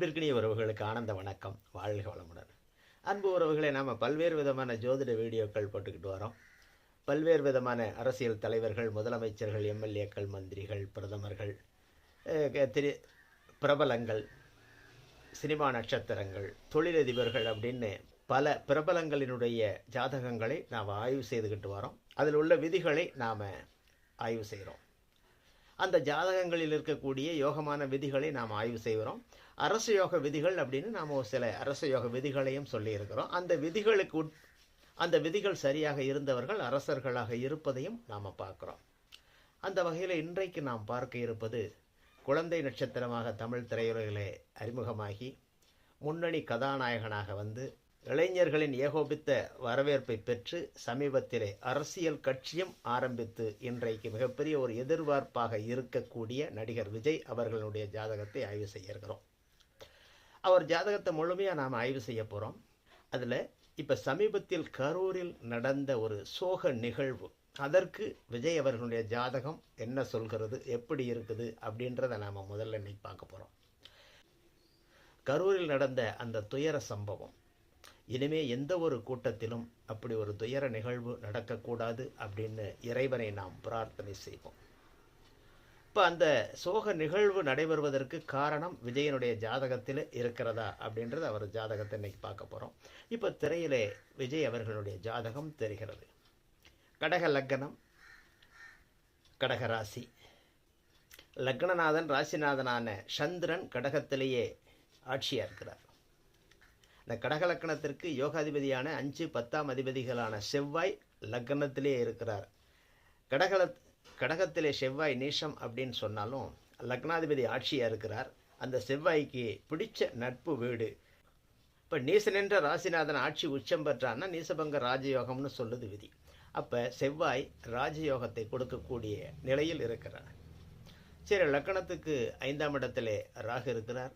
அன்பிற்கினிய உறவுகளுக்கு ஆனந்த வணக்கம். வாழ்க வளமுடன். அன்பு உறவுகளை நாம் பல்வேறு விதமான ஜோதிட வீடியோக்கள் போட்டுக்கிட்டு வரோம். பல்வேறு விதமான அரசியல் தலைவர்கள் முதலமைச்சர்கள் எம்எல்ஏக்கள் மந்திரிகள் பிரதமர்கள் திரு பிரபலங்கள் சினிமா நட்சத்திரங்கள் தொழிலதிபர்கள் அப்படின்னு பல பிரபலங்களினுடைய ஜாதகங்களை நாம் ஆய்வு செய்துக்கிட்டு வரோம். அதில் உள்ள விதிகளை நாம் ஆய்வு செய்கிறோம். அந்த ஜாதகங்களில் இருக்கக்கூடிய யோகமான விதிகளை நாம் ஆய்வு செய்கிறோம். அரசு யோக விதிகள் அப்படின்னு நாம் சில அரசு யோக விதிகளையும் சொல்லியிருக்கிறோம். அந்த விதிகளுக்கு உட் அந்த விதிகள் சரியாக இருந்தவர்கள் அரசர்களாக இருப்பதையும் நாம் பார்க்குறோம். அந்த வகையில் இன்றைக்கு நாம் பார்க்க இருப்பது குழந்தை நட்சத்திரமாக தமிழ் திரையுலகிலே அறிமுகமாகி முன்னணி கதாநாயகனாக வந்து இளைஞர்களின் ஏகோபித்த வரவேற்பை பெற்று சமீபத்திலே அரசியல் கட்சியும் ஆரம்பித்து இன்றைக்கு மிகப்பெரிய ஒரு எதிர்பார்ப்பாக இருக்கக்கூடிய நடிகர் விஜய் அவர்களுடைய ஜாதகத்தை ஆய்வு செய்ய இருக்கிறோம் அவர் ஜாதகத்தை முழுமையாக நாம் ஆய்வு செய்ய போகிறோம் அதில் இப்போ சமீபத்தில் கரூரில் நடந்த ஒரு சோக நிகழ்வு அதற்கு விஜய் அவர்களுடைய ஜாதகம் என்ன சொல்கிறது எப்படி இருக்குது அப்படின்றத நாம் முதல்ல இன்னைக்கு பார்க்க போகிறோம் கரூரில் நடந்த அந்த துயர சம்பவம் இனிமே எந்த ஒரு கூட்டத்திலும் அப்படி ஒரு துயர நிகழ்வு நடக்கக்கூடாது அப்படின்னு இறைவனை நாம் பிரார்த்தனை செய்வோம். இப்போ அந்த சோக நிகழ்வு நடைபெறுவதற்கு காரணம் விஜயனுடைய ஜாதகத்தில் இருக்கிறதா அப்படின்றது அவர் ஜாதகத்தை இன்னைக்கு பார்க்க போகிறோம் இப்போ திரையிலே விஜய் அவர்களுடைய ஜாதகம் தெரிகிறது. கடக லக்னம் கடக ராசி. லக்னநாதன் ராசிநாதனான சந்திரன் கடகத்திலேயே ஆட்சியாக இருக்கிறார். இந்த கடக லக்கணத்திற்கு யோகாதிபதியான அஞ்சு பத்தாம் அதிபதிகளான செவ்வாய் லக்னத்திலே இருக்கிறார். கடகல கடகத்திலே செவ்வாய் நீசம் அப்படின்னு சொன்னாலும் லக்னாதிபதி ஆட்சியாக இருக்கிறார். அந்த செவ்வாய்க்கு பிடிச்ச நட்பு வீடு. இப்போ நீசனென்ற ராசிநாதன் ஆட்சி உச்சம் பெற்றான்னா நீசபங்க ராஜயோகம்னு சொல்லுது விதி. அப்போ செவ்வாய் ராஜயோகத்தை கொடுக்கக்கூடிய நிலையில் இருக்கிறார். சரி லக்கணத்துக்கு ஐந்தாம் இடத்திலே ராகு இருக்கிறார்.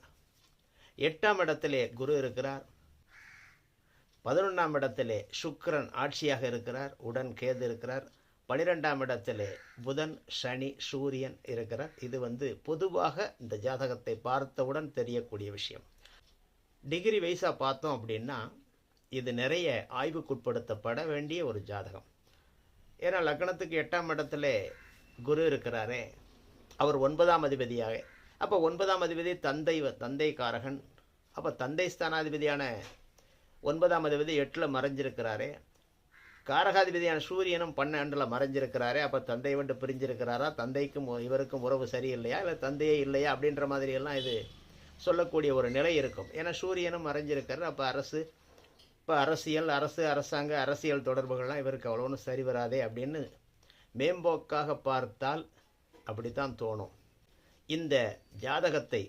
எட்டாம் இடத்திலே குரு இருக்கிறார். பதினொன்றாம் இடத்திலே சுக்கரன் ஆட்சியாக இருக்கிறார். உடன் கேது இருக்கிறார். பனிரெண்டாம் இடத்திலே புதன் சனி சூரியன் இருக்கிறார். இது வந்து பொதுவாக இந்த ஜாதகத்தை பார்த்தவுடன் தெரியக்கூடிய விஷயம். டிகிரி வைஸாக பார்த்தோம் அப்படின்னா இது நிறைய ஆய்வுக்குட்படுத்தப்பட வேண்டிய ஒரு ஜாதகம். ஏன்னா லக்னத்துக்கு எட்டாம் இடத்துல குரு இருக்கிறாரே. அவர் ஒன்பதாம் அதிபதியாக அப்போ ஒன்பதாம் அதிபதி தந்தை தந்தை காரகன் அப்போ தந்தை ஸ்தானாதிபதியான ஒன்பதாம் அதிபதி எட்டில் மறைஞ்சிருக்கிறாரே. காரகாதிபதியான சூரியனும் பன்னெண்டில் மறைஞ்சிருக்கிறாரே அப்போ தந்தை விட்டு பிரிஞ்சிருக்கிறாரா? தந்தைக்கும் இவருக்கும் உறவு சரியில்லையா? இல்லை தந்தையே இல்லையா? அப்படின்ற மாதிரியெல்லாம் இது சொல்லக்கூடிய ஒரு நிலை இருக்கும். ஏன்னா சூரியனும் மறைஞ்சிருக்கிறார். அப்போ அரசு இப்போ அரசியல் அரசு அரசாங்க அரசியல் தொடர்புகள்லாம் இவருக்கு அவ்வளோன்னு சரி வராதே அப்படின்னு மேம்போக்காக பார்த்தால் அப்படித்தான் தோணும். இந்த ஜாதகத்தை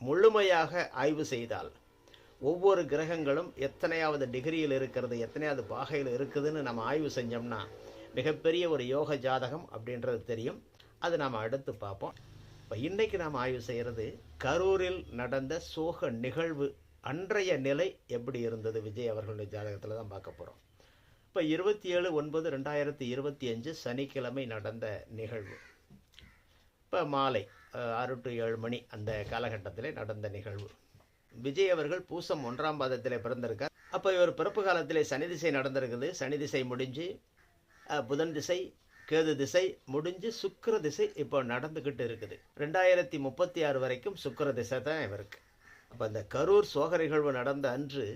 முழுமையாக ஆய்வு செய்தால் ஒவ்வொரு கிரகங்களும் எத்தனையாவது டிகிரியில் இருக்கிறது எத்தனையாவது பாகையில் இருக்குதுன்னு நம்ம ஆய்வு செஞ்சோம்னா மிகப்பெரிய ஒரு யோக ஜாதகம் அப்படின்றது தெரியும். அது நாம் அடுத்து பார்ப்போம். இப்போ இன்றைக்கு நாம் ஆய்வு செய்கிறது கரூரில் நடந்த சோக நிகழ்வு அன்றைய நிலை எப்படி இருந்தது? விஜய் அவர்களுடைய ஜாதகத்தில் தான் பார்க்க போகிறோம் இப்போ இருபத்தி ஏழு ஒன்பது ரெண்டாயிரத்தி இருபத்தி அஞ்சு சனிக்கிழமை நடந்த நிகழ்வு. இப்போ மாலை ஆறு டு ஏழு மணி அந்த காலகட்டத்தில் நடந்த நிகழ்வு. விஜய் அவர்கள் பூசம் ஒன்றாம் பாதத்தில் பிறந்திருக்கார். அப்போ இவர் பிறப்பு காலத்திலே சனி திசை நடந்திருக்குது. சனி திசை முடிஞ்சு புதன் திசை கேது திசை முடிஞ்சு சுக்கர திசை இப்போ நடந்துக்கிட்டு இருக்குது. ரெண்டாயிரத்தி முப்பத்தி ஆறு வரைக்கும் சுக்கர திசை தான் இவருக்கு. அப்போ அந்த கரூர் சோக நிகழ்வு நடந்த அன்று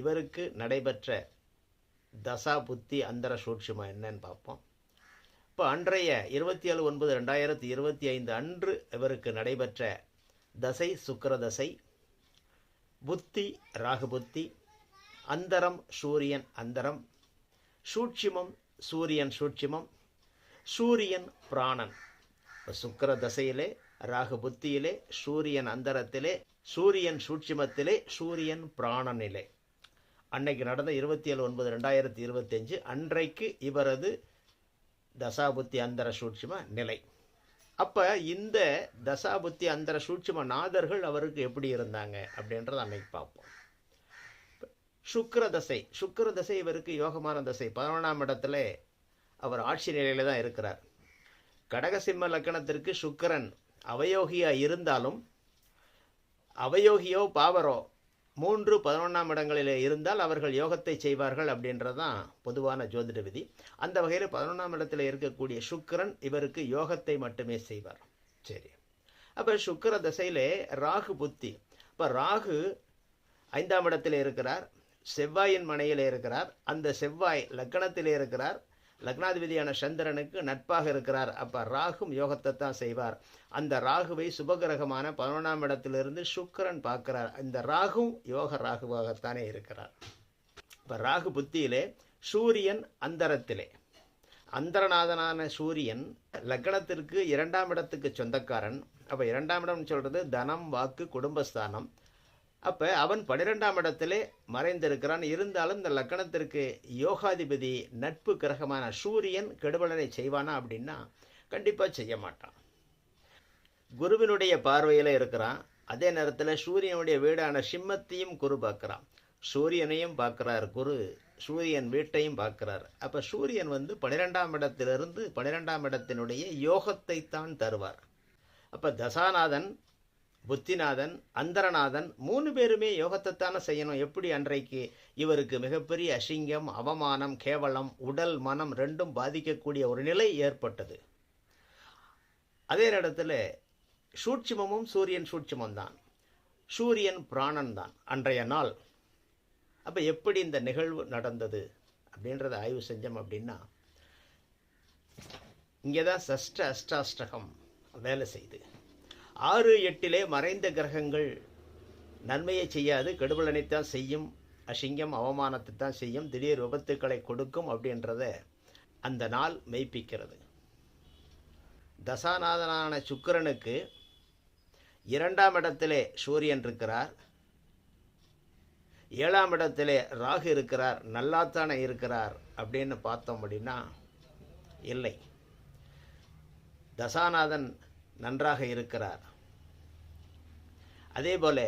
இவருக்கு நடைபெற்ற தசா புத்தி அந்தர சூட்சுமா என்னன்னு பார்ப்போம். இப்போ அன்றைய இருபத்தி ஏழு ஒன்பது ரெண்டாயிரத்தி இருபத்தி ஐந்து அன்று இவருக்கு நடைபெற்ற தசை சுக்கர தசை புத்தி ராகு புத்தி அந்தரம் சூரியன் அந்தரம் சூட்சிமம் சூரியன் சூட்சிமம் சூரியன் பிராணன். சுக்கர சுக்கிர தசையிலே ராகு புத்தியிலே சூரியன் அந்தரத்திலே சூரியன் சூட்சிமத்திலே சூரியன் பிராணனிலே. அன்னைக்கு நடந்த இருபத்தி ஏழு ஒன்பது ரெண்டாயிரத்தி இருபத்தஞ்சு அன்றைக்கு இவரது தசாபுத்தி அந்தர சூட்சிம நிலை. அப்போ இந்த தசாபுத்தி அந்தர சூட்சும நாதர்கள் அவருக்கு எப்படி இருந்தாங்க அப்படின்றத அன்னைக்கு பார்ப்போம். சுக்கிர தசை சுக்கிர தசை இவருக்கு யோகமான தசை. பதினொன்றாம் இடத்துல அவர் ஆட்சி நிலையில தான் இருக்கிறார். கடகசிம்ம லக்கணத்திற்கு சுக்கரன் அவயோகியா இருந்தாலும் அவயோகியோ பாவரோ மூன்று பதினொன்றாம் இடங்களில் இருந்தால் அவர்கள் யோகத்தை செய்வார்கள் அப்படின்றதான் பொதுவான ஜோதிட விதி. அந்த வகையில் பதினொன்றாம் இடத்தில் இருக்கக்கூடிய சுக்கரன் இவருக்கு யோகத்தை மட்டுமே செய்வார். சரி. அப்போ சுக்கர தசையிலே ராகு புத்தி. இப்போ ராகு ஐந்தாம் இடத்தில் இருக்கிறார். செவ்வாயின் மனையில் இருக்கிறார். அந்த செவ்வாய் லக்கணத்தில் இருக்கிறார். லக்னாதிபதியான சந்திரனுக்கு நட்பாக இருக்கிறார். அப்போ ராகும் யோகத்தை தான் செய்வார். அந்த ராகுவை சுபகிரகமான பதினொன்றாம் இடத்திலிருந்து சுக்கரன் பார்க்கிறார். இந்த ராகும் யோக ராகுவாகத்தானே இருக்கிறார். இப்போ ராகு புத்தியிலே சூரியன் அந்தரத்திலே. அந்தரநாதனான சூரியன் லக்னத்திற்கு இரண்டாம் இடத்துக்கு சொந்தக்காரன். அப்போ இரண்டாம் இடம்னு சொல்கிறது தனம் வாக்கு குடும்பஸ்தானம். அப்போ அவன் பன்னிரெண்டாம் இடத்திலே மறைந்திருக்கிறான். இருந்தாலும் இந்த லக்கணத்திற்கு யோகாதிபதி நட்பு கிரகமான சூரியன் கெடுபலனை செய்வானா அப்படின்னா கண்டிப்பாக செய்ய மாட்டான். குருவினுடைய பார்வையில் இருக்கிறான். அதே நேரத்தில் சூரியனுடைய வீடான சிம்மத்தையும் குரு பார்க்குறான். சூரியனையும் பார்க்குறார் குரு சூரியன் வீட்டையும் பார்க்குறார். அப்போ சூரியன் வந்து பன்னிரெண்டாம் இடத்திலிருந்து பன்னிரெண்டாம் இடத்தினுடைய யோகத்தை தான் தருவார். அப்போ தசாநாதன் புத்திநாதன் அந்தரநாதன் மூணு பேருமே யோகத்தைத்தானே செய்யணும். எப்படி அன்றைக்கு? இவருக்கு மிகப்பெரிய அசிங்கம் அவமானம் கேவலம் உடல் மனம் ரெண்டும் பாதிக்கக்கூடிய ஒரு நிலை ஏற்பட்டது. அதே நேரத்தில் சூட்சிமமும் சூரியன் சூட்சிமம் தான் சூரியன் பிராணன் தான் அன்றைய நாள். அப்போ எப்படி இந்த நிகழ்வு நடந்தது அப்படின்றத ஆய்வு செஞ்சோம் அப்படின்னா இங்கே தான் சஷ்ட அஷ்டாஷ்டகம் வேலை செய்யுது ஆறு எட்டிலே மறைந்த கிரகங்கள் நன்மையை செய்யாது கெடுபலனைத்தான் செய்யும் அசிங்கம் அவமானத்தை தான் செய்யும் திடீர் விபத்துக்களை கொடுக்கும் அப்படின்றத அந்த நாள் மெய்ப்பிக்கிறது. தசாநாதனான சுக்கிரனுக்கு இரண்டாம் இடத்திலே சூரியன் இருக்கிறார். ஏழாம் இடத்திலே ராகு இருக்கிறார் நல்லாத்தானே இருக்கிறார் அப்படின்னு பார்த்தோம் அப்படின்னா இல்லை. தசாநாதன் நன்றாக இருக்கிறார். அதே போல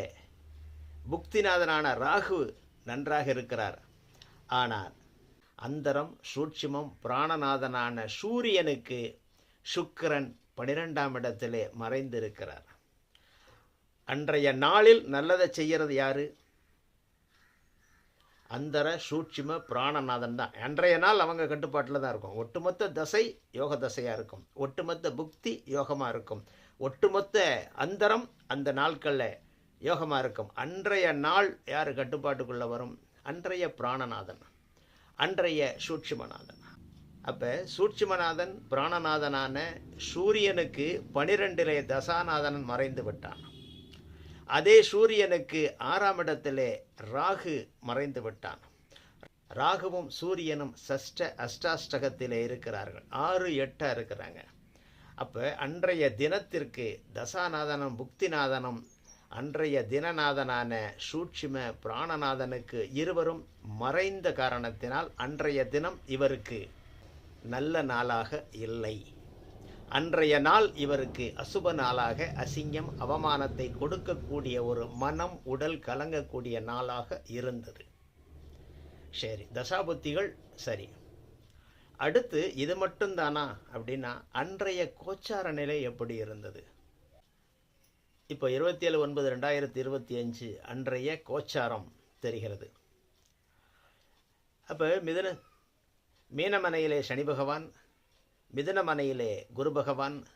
புக்திநாதனான ராகு நன்றாக இருக்கிறார். ஆனால் அந்தரம் சூட்சிமம் பிராணநாதனான சூரியனுக்கு சுக்கிரன் பனிரெண்டாம் இடத்திலே மறைந்திருக்கிறார். அன்றைய நாளில் நல்லதை செய்கிறது யாரு? அந்தர சூட்சிம பிராணநாதன் தான். அன்றைய நாள் அவங்க கட்டுப்பாட்டில் தான் இருக்கும். ஒட்டுமொத்த தசை யோக தசையாக இருக்கும். ஒட்டுமொத்த புக்தி யோகமாக இருக்கும். ஒட்டுமொத்த அந்தரம் அந்த நாட்களில் யோகமாக இருக்கும். அன்றைய நாள் யார் கட்டுப்பாட்டுக்குள்ளே வரும்? அன்றைய பிராணநாதன். அன்றைய சூட்சுமநாதன். அப்போ சூட்சுமநாதன் பிராணநாதனான சூரியனுக்கு பனிரெண்டிலே தசாநாதன் மறைந்து விட்டான். அதே சூரியனுக்கு ஆறாம் இடத்திலே ராகு மறைந்து விட்டான். ராகுவும் சூரியனும் சஷ்ட அஷ்டாஷ்டகத்திலே இருக்கிறார்கள். ஆறு எட்டாக இருக்கிறாங்க. அப்போ அன்றைய தினத்திற்கு தசாநாதனும் புக்திநாதனும் அன்றைய தினநாதனான சூட்சிம பிராணநாதனுக்கு இருவரும் மறைந்த காரணத்தினால் அன்றைய தினம் இவருக்கு நல்ல நாளாக இல்லை. அன்றைய நாள் இவருக்கு அசுப நாளாக அசிங்கம் அவமானத்தை கொடுக்கக்கூடிய ஒரு மனம் உடல் கலங்கக்கூடிய நாளாக இருந்தது. சரி தசாபுத்திகள் சரி. அடுத்து இது மட்டும்தானா அப்படின்னா அன்றைய கோச்சார நிலை எப்படி இருந்தது? இப்போ இருபத்தி ஏழு ஒன்பது ரெண்டாயிரத்தி இருபத்தி அஞ்சு அன்றைய கோச்சாரம் தெரிகிறது. அப்போ மிதன மீனமனையிலே சனி பகவான் மிதுனமனையிலே குரு பகவான்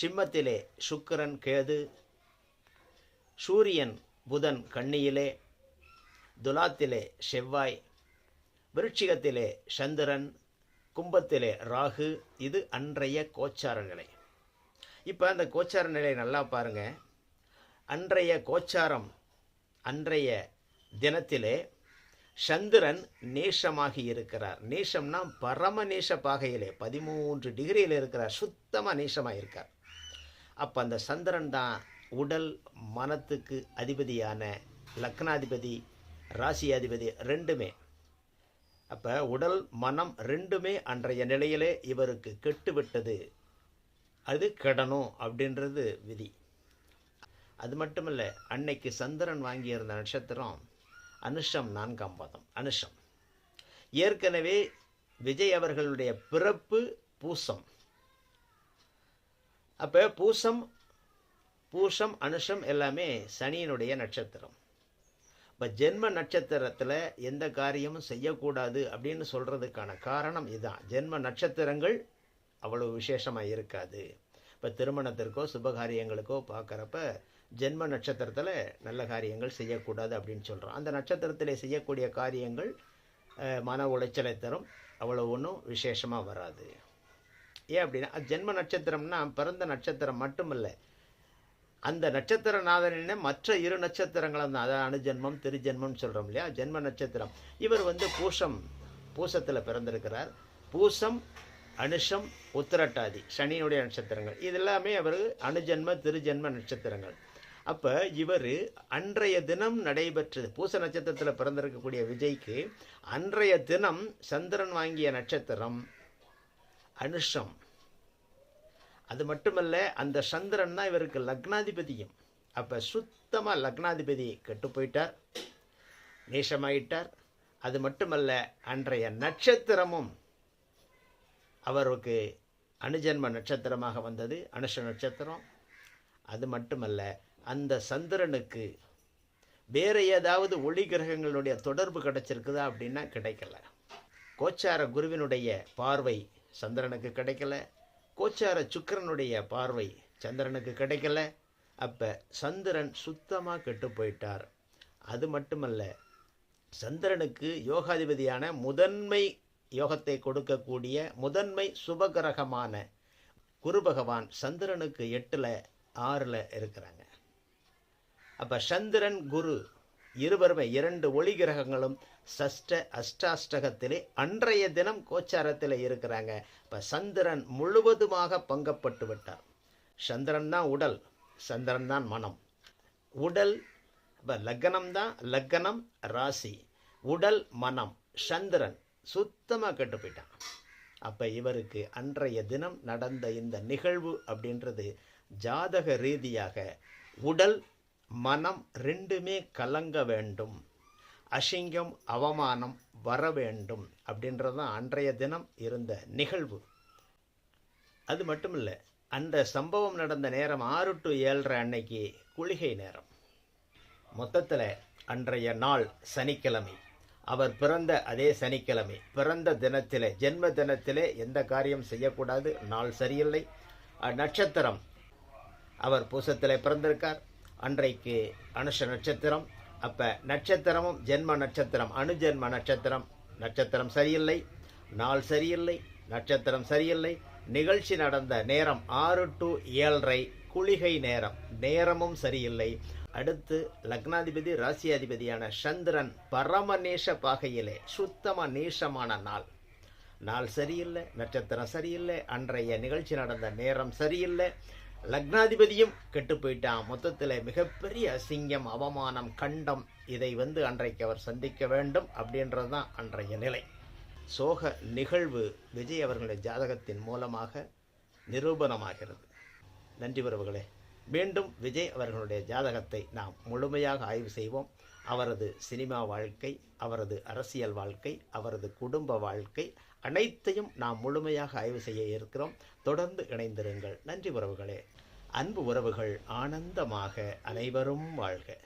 சிம்மத்திலே சுக்கரன் கேது சூரியன் புதன் கண்ணியிலே துலாத்திலே செவ்வாய் விருட்சிகத்திலே சந்திரன் கும்பத்திலே ராகு இது அன்றைய கோச்சார நிலை இப்போ அந்த கோச்சார நிலையை நல்லா பாருங்க. அன்றைய கோச்சாரம் அன்றைய தினத்திலே சந்திரன் நேசமாகி இருக்கிறார். நேசம்னா பரம நேச பாகையிலே பதிமூன்று டிகிரியில் இருக்கிறார். சுத்தமாக நேசமாக இருக்கார். அப்போ அந்த சந்திரன் தான் உடல் மனத்துக்கு அதிபதியான லக்னாதிபதி ராசி அதிபதி ரெண்டுமே. அப்போ உடல் மனம் ரெண்டுமே அன்றைய நிலையிலே இவருக்கு கெட்டுவிட்டது. அது கெடணும் அப்படின்றது விதி. அது மட்டும் இல்லை அன்னைக்கு சந்திரன் வாங்கியிருந்த நட்சத்திரம் அனுஷம் நான்காம் பாதம் அனுஷம். ஏற்கனவே விஜய் அவர்களுடைய பிறப்பு பூசம். அப்போ பூசம் பூஷம் அனுஷம் எல்லாமே சனியினுடைய நட்சத்திரம். இப்போ ஜென்ம நட்சத்திரத்தில் எந்த காரியமும் செய்யக்கூடாது அப்படின்னு சொல்கிறதுக்கான காரணம் இதுதான். ஜென்ம நட்சத்திரங்கள் அவ்வளவு விசேஷமாக இருக்காது. இப்போ திருமணத்திற்கோ சுபகாரியங்களுக்கோ பார்க்குறப்ப ஜென்ம நட்சத்திரத்தில் நல்ல காரியங்கள் செய்யக்கூடாது அப்படின்னு சொல்கிறோம் அந்த நட்சத்திரத்தில் செய்யக்கூடிய காரியங்கள் மன உளைச்சலை தரும். அவ்வளோ ஒன்றும் விசேஷமாக வராது. ஏன் அப்படின்னா ஜென்ம நட்சத்திரம்னா பிறந்த நட்சத்திரம் மட்டுமல்ல. அந்த நட்சத்திரநாதனின மற்ற இரு நட்சத்திரங்களும் தான். அதாவது அணுஜென்மம் திருஜென்மம்னு சொல்கிறோம் இல்லையா? ஜென்ம நட்சத்திரம். இவர் வந்து பூசம் பூசத்தில் பிறந்திருக்கிறார். பூசம் அனுஷம் உத்திரட்டாதி சனியினுடைய நட்சத்திரங்கள். இது எல்லாமே அவர் அணுஜென்ம திருஜென்ம நட்சத்திரங்கள். அப்போ இவர் அன்றைய தினம் நடைபெற்றது. பூச நட்சத்திரத்தில் பிறந்திருக்கக்கூடிய விஜய்க்கு அன்றைய தினம் சந்திரன் வாங்கிய நட்சத்திரம் அனுஷம். அது மட்டுமல்ல அந்த சந்திரன் தான் இவருக்கு லக்னாதிபதியும். அப்போ சுத்தமாக லக்னாதிபதி கெட்டு போயிட்டார் நேசமாயிட்டார். அது மட்டுமல்ல அன்றைய நட்சத்திரமும் அவருக்கு அணுஜன்ம நட்சத்திரமாக வந்தது அனுஷ நட்சத்திரம். அது மட்டுமல்ல அந்த சந்திரனுக்கு வேறு ஏதாவது ஒளி கிரகங்களுடைய தொடர்பு கிடைச்சிருக்குதா அப்படின்னா கிடைக்கல. கோச்சார குருவினுடைய பார்வை சந்திரனுக்கு கிடைக்கல. கோச்சார சுக்கிரனுடைய பார்வை சந்திரனுக்கு கிடைக்கல. அப்போ சந்திரன் சுத்தமாக கெட்டு போயிட்டார். அது மட்டுமல்ல சந்திரனுக்கு யோகாதிபதியான முதன்மை யோகத்தை கொடுக்கக்கூடிய முதன்மை சுபகிரகமான குரு பகவான் சந்திரனுக்கு எட்டில் ஆறில் இருக்கிறாங்க. அப்போ சந்திரன் குரு இருவருமே இரண்டு ஒளி கிரகங்களும் சஷ்ட அஷ்டாஷ்டகத்திலே அன்றைய தினம் கோச்சாரத்தில் இருக்கிறாங்க. இப்போ சந்திரன் முழுவதுமாக பங்கப்பட்டு விட்டார். சந்திரன் தான் உடல் சந்திரன் தான் மனம். உடல் இப்போ லக்னம் தான் லக்னம் ராசி. உடல் மனம் சந்திரன் சுத்தமாக கெட்டு போயிட்டான். அப்போ இவருக்கு அன்றைய தினம் நடந்த இந்த நிகழ்வு அப்படின்றது ஜாதக ரீதியாக உடல் மனம் ரெண்டுமே கலங்க வேண்டும். அசிங்கம் அவமானம் வர வேண்டும் அப்படின்றது தான் அன்றைய தினம் இருந்த நிகழ்வு. அது மட்டும் இல்லை அந்த சம்பவம் நடந்த நேரம் ஆறு டு ஏழரை அன்னைக்கு குளிகை நேரம். மொத்தத்தில் அன்றைய நாள் சனிக்கிழமை. அவர் பிறந்த அதே சனிக்கிழமை. பிறந்த தினத்திலே ஜென்ம தினத்திலே எந்த காரியம் செய்யக்கூடாது நாள் சரியில்லை. நட்சத்திரம். அவர் பூசத்தில் பிறந்திருக்கார். அன்றைக்கு அனுஷ நட்சத்திரம். அப்போ நட்சத்திரமும் ஜென்ம நட்சத்திரம் அணுஜென்ம நட்சத்திரம். நட்சத்திரம் சரியில்லை நாள் சரியில்லை நட்சத்திரம் சரியில்லை. நிகழ்ச்சி நடந்த நேரம் ஆறு டு ஏழரை குளிகை நேரம். நேரமும் சரியில்லை. அடுத்து லக்னாதிபதி ராசியாதிபதியான சந்திரன் பரமநேச பாகையிலே சுத்தம நீசமான நாள். நாள் சரியில்லை நட்சத்திரம் சரியில்லை அன்றைய நிகழ்ச்சி நடந்த நேரம் சரியில்லை. லக்னாதிபதியும் கெட்டு போயிட்டான். மொத்தத்தில் மிகப்பெரிய அசிங்கம் அவமானம் கண்டம் இதை வந்து அன்றைக்கு அவர் சந்திக்க வேண்டும் அப்படின்றது தான் அன்றைய நிலை. சோக நிகழ்வு விஜய் அவர்களுடைய ஜாதகத்தின் மூலமாக நிரூபணமாகிறது. நன்றி உறவுகளே. மீண்டும் விஜய் அவர்களுடைய ஜாதகத்தை நாம் முழுமையாக ஆய்வு செய்வோம். அவரது சினிமா வாழ்க்கை அவரது அரசியல் வாழ்க்கை அவரது குடும்ப வாழ்க்கை அனைத்தையும் நாம் முழுமையாக ஆய்வு செய்ய இருக்கிறோம். தொடர்ந்து இணைந்திருங்கள். நன்றி உறவுகளே. அன்பு உறவுகள் ஆனந்தமாக அனைவரும் வாழ்க.